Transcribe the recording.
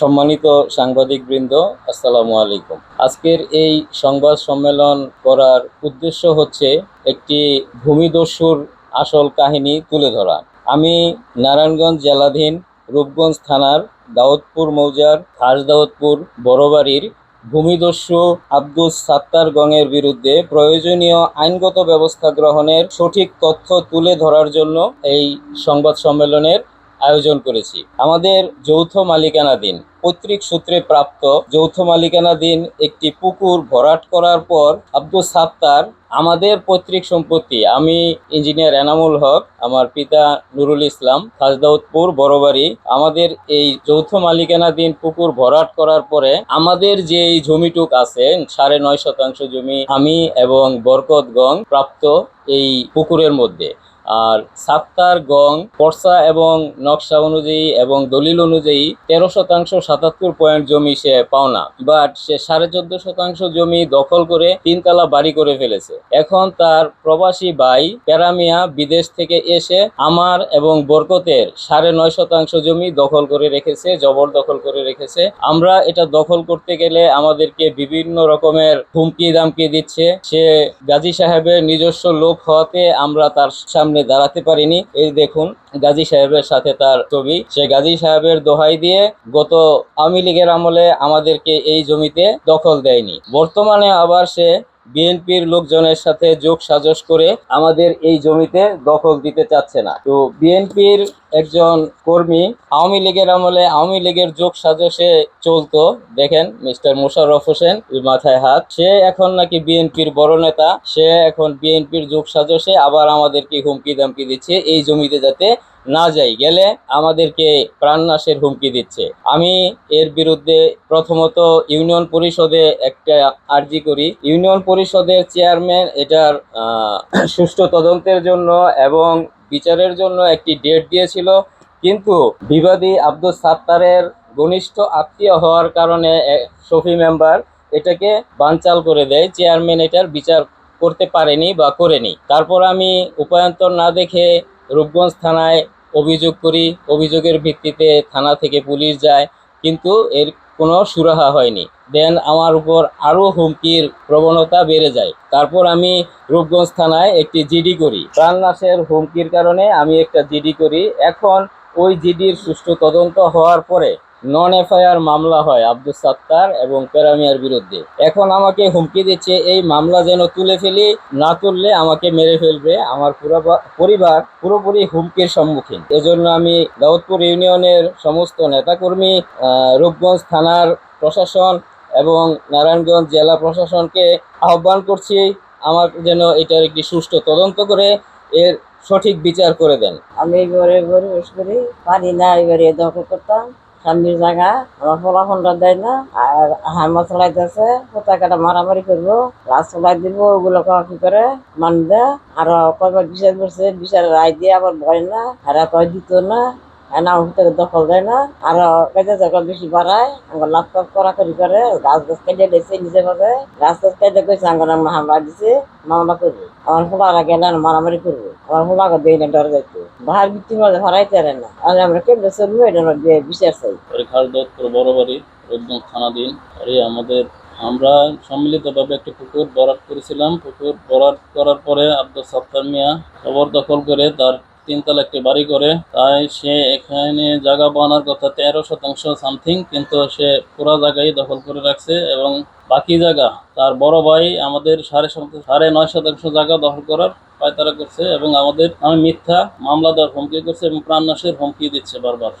সম্মানিত সাংবাদিক বৃন্দ আসসালামু আলাইকুম। আজকের এই সংবাদ সম্মেলন করার উদ্দেশ্য হচ্ছে একটি ভূমিদস্যুর আসল কাহিনী তুলে ধরা। আমি নারায়ণগঞ্জ জেলাধীন রূপগঞ্জ থানার দাউদপুর মৌজার খাস দাউদপুর বড়বাড়ির ভূমিদস্যু আব্দুল সাত্তার গঙের বিরুদ্ধে প্রয়োজনীয় আইনগত ব্যবস্থা গ্রহণের সঠিক তথ্য তুলে ধরার জন্য এই সংবাদ সম্মেলনের আয়োজন করেছি। আমাদের যৌথ মালিকানাধীন পৈতৃক সূত্রে প্রাপ্ত যৌথ মালিকানাধীন একটি পুকুর ভরাট করার পর আব্দুল সাত্তার আমাদের পৈতৃক সম্পত্তি, আমি ইঞ্জিনিয়ার এনামুল হক, আমার পিতা নুরুল ইসলাম খাজদাউদপুর বড়বাড়ি, আমাদের এই যৌথ মালিকানাধীন পুকুর ভরাট করার পরে আমাদের যে এই জমিটুক আছে, সাড়ে নয় শতাংশ জমি, আমি এবং বরকত গং প্রাপ্ত এই পুকুরের মধ্যে। আর সাত্তার গং, পর্সা এবং নকশা অনুযায়ী এবং দলিল অনুযায়ী তেরো শতাংশ সাতাত্তর পয়েন্ট জমি সে পাওনা বাট সে সাড়ে চোদ্দ শতাংশ জমি দখল করে তিনতলা বাড়ি করে ফেলেছে। এখন তার প্রবাসী ভাই প্যারামিয়া বিদেশ থেকে এসে আমার এবং বরকতের সাড়ে নয় শতাংশ জমি দখল করে রেখেছে, জবর দখল করে রেখেছে। আমরা এটা দখল করতে গেলে আমাদেরকে বিভিন্ন রকমের হুমকি দামকি দিচ্ছে। সে গাজী সাহেবের নিজস্ব লোক হওয়াতে আমরা তার সামনে দাঁড়াতে পারিনি। এই দেখুন, গাজী সাহেবের সাথে তার ছবি। সে গাজী সাহেবের দোহাই দিয়ে গত আওয়ামী লীগের আমলে আমাদেরকে এই জমিতে দখল দেয়নি। বর্তমানে আবার সে বিএনপির লোকজনের সাথে যোগ সাজস করে আমাদের এই জমিতে দখল দিতে চাচ্ছে না। তো বিএনপির একজন কর্মী। আওয়ামী লীগের আমলে আওয়ামী লীগের যোগ সাজসে চলতো। দেখেন মিস্টার মোশাররফ হোসেন মাথায় হাত। সে এখন নাকি বিএনপির বড় নেতা। সে এখন বিএনপির যোগ সাজসে আবার আমাদেরকে হুমকি দামকি দিচ্ছে এই জমিতে যাতে না যাই। গেলে আমাদেরকে প্রাণনাশের হুমকি দিচ্ছে। আমি এর বিরুদ্ধে প্রথমত ইউনিয়ন পরিষদে একটা আর্জি করি। ইউনিয়ন পরিষদের চেয়ারম্যান এটার সুষ্ঠু তদন্তের জন্য এবং বিচারের জন্য একটি ডেট দিয়েছিল, কিন্তু বিবাদী আব্দুল সাত্তারের ঘনিষ্ঠ আত্মীয় হওয়ার কারণে শফি মেম্বার এটাকে বানচাল করে দেয়। চেয়ারম্যান এটার বিচার করতে পারেনি বা করেনি। তারপর আমি উপায়ন্তর না দেখে রূপগঞ্জ থানায় অভিযোগ করি। অভিযোগের ভিত্তিতে থানা থেকে পুলিশ যায়, কিন্তু এর কোনো সুরাহা হয়নি। দেন আমার উপর আরও হুমকির প্রবণতা বেড়ে যায়। তারপর আমি রূপগঞ্জ থানায় একটি জিডি করি। প্রাণনাশের হুমকির কারণে আমি একটা জিডি করি। এখন ওই জিডির সুষ্ঠু তদন্ত হওয়ার পরে নন এফআইআর মামলা হয় আব্দুল সাত্তার এবং প্যারামিয়ার বিরুদ্ধে। এখন আমাকে হুমকি দিচ্ছে, এই মামলা যেন তুলে ফেলি, না তুললে আমাকে মেরে ফেলবে। আমার পুরো পরিবার পুরোপুরি হুমকির সম্মুখীন। এজন্য আমি দাউদপুর ইউনিয়নের সমস্ত নেতাকর্মী রূপগঞ্জ থানার প্রশাসন এবং নারায়ণগঞ্জ জেলা প্রশাসনকে আহ্বান করছি আমার যেন এটার একটি সুষ্ঠু তদন্ত করে এর সঠিক বিচার করে দেন। আমি ঘরে ঘরে বসে করি পারি না এবারে দখল করতাম। স্বামীর জায়গা, আমার ফলাফলটা দেয় না, আর হামা চলাইতেছে, পতাকাটা মারামারি করব লাশ চলাই দিব, ওগুলো কি করে, মানবে? আর কয়বার বিচার করছে বিচার রায় দিয়ে আবার ভয় না, আর কয় দিত না। এনা থেকে দখল দেয় না। আর কাজে যখন বেশি বাড়ায়। আমার লাভ কাপ করা গাছ গাছ কেটে দিয়েছে নিজে ভাবে। গাছ গাছ কেটে কইছে আমার নাম হামলা দিছে, মামলা করব আমার ফুলারা গেলে মারামারি করব। আমার ফুলাকে দেই না, ডর যাইতো। ভার ভিত্তি মাঝে হারাইতে পারে না। আর আমরা কেমনে চলবো, এটা দিয়ে বিচার চাই। পরে খাসদত্তর বড়বাড়ি রূপগঞ্জ থানাধীন পরে আমাদের, আমরা সম্মিলিতভাবে একটি পুকুর বরাট করেছিলাম। পুকুর বরাট করার পরে আব্দুল সত্তার মিয়া খবর দখল করে তার তিনতলা একটি বাড়ি করে, তাই সে এখানে জায়গা বানার কথা তেরো শতাংশ সামথিং কিন্তু সে পুরো জায়গায় দখল করে রাখছে এবং বাকি জায়গা তার বড় ভাই আমাদের সাড়ে সাড়ে নয় শতাংশ জায়গা দখল করার পায়তারা করছে এবং আমাদের, আমি মিথ্যা মামলা দেওয়ার হুমকি করছে এবং প্রাণনাশের হুমকি দিচ্ছে বারবার।